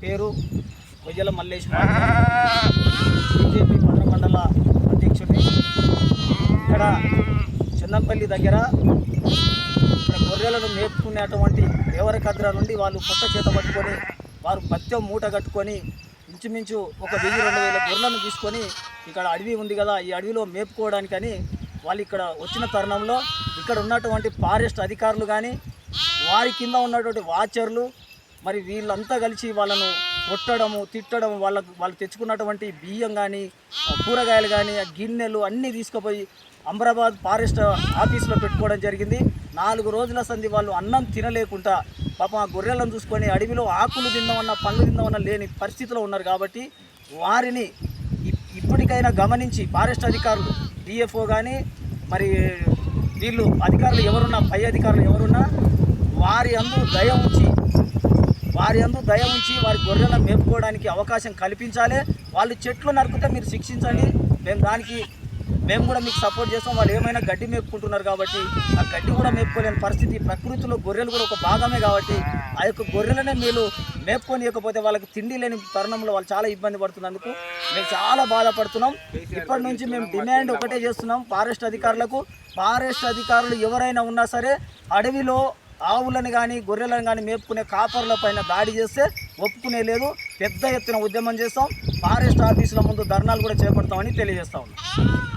పేరు కొయ్యల మల్లేష్ బీజేపీ పట్టణ మండల అధ్యక్షుడు ఇక్కడ చందంపల్లి దగ్గర ఇక్కడ గొర్రెలను మేపుకునేటువంటి దేవరకద్ర నుండి వాళ్ళు పొట్ట చేత పట్టుకొని వారు పత్యం మూట కట్టుకొని ఇంచుమించు ఒక వెయ్యి రెండు వేల గొర్రెలను తీసుకొని ఇక్కడ అడవి ఉంది కదా ఈ అడవిలో మేపుకోవడానికని వాళ్ళు ఇక్కడ వచ్చిన తరుణంలో ఇక్కడ ఉన్నటువంటి ఫారెస్ట్ అధికారులు కానీ వారి కింద ఉన్నటువంటి వాచర్లు మరి వీళ్ళంతా కలిసి వాళ్ళను కొట్టడము తిట్టడం వాళ్ళకు వాళ్ళు తెచ్చుకున్నటువంటి బియ్యం కానీ కూరగాయలు కానీ ఆ గిన్నెలు అన్నీ తీసుకుపోయి అమరాబాద్ ఫారెస్ట్ ఆఫీస్లో పెట్టుకోవడం జరిగింది. నాలుగు రోజుల సంధి వాళ్ళు అన్నం తినలేకుండా పాపం ఆ గొర్రెలను చూసుకొని అడవిలో ఆకులు తిందామన్నా పళ్ళు తిందామన్నా లేని పరిస్థితిలో ఉన్నారు కాబట్టి వారిని ఇప్- ఇప్పటికైనా గమనించి ఫారెస్ట్ అధికారులు డిఎఫ్ఓ కానీ మరి వీళ్ళు అధికారులు ఎవరున్నా పై అధికారులు ఎవరున్నా వారి అందు దయ ఉంచి వారి అందు దయ ఉంచి వారి గొర్రెలను మేపుకోవడానికి అవకాశం కల్పించాలి. వాళ్ళు చెట్లు నరికితే మీరు శిక్షించండి. మేము దానికి మేము కూడా మీకు సపోర్ట్ చేస్తాం. వాళ్ళు ఏమైనా గడ్డి మేపుకుంటున్నారు కాబట్టి ఆ గడ్డి కూడా మేపుకోలేని పరిస్థితి. ప్రకృతిలో గొర్రెలు కూడా ఒక భాగమే కాబట్టి ఆ యొక్క గొర్రెలనే మీరు మేపుకోనియకపోతే వాళ్ళకి తిండి లేని తరుణంలో వాళ్ళు చాలా ఇబ్బంది పడుతున్నందుకు మేము చాలా బాధపడుతున్నాం. ఇప్పటి నుంచి మేము డిమాండ్ ఒకటే చేస్తున్నాం. ఫారెస్ట్ అధికారులకు ఫారెస్ట్ అధికారులు ఎవరైనా ఉన్నా సరే అడవిలో ఆవులను కానీ గొర్రెలను కానీ మేపుకునే కాపర్ల పైన దాడి చేస్తే ఒప్పుకునే లేదు. పెద్ద ఎత్తున ఉద్యమం చేస్తాం. ఫారెస్ట్ ఆఫీసుల ముందు ధర్నాలు కూడా చేపడతామని తెలియజేస్తా ఉన్నాం.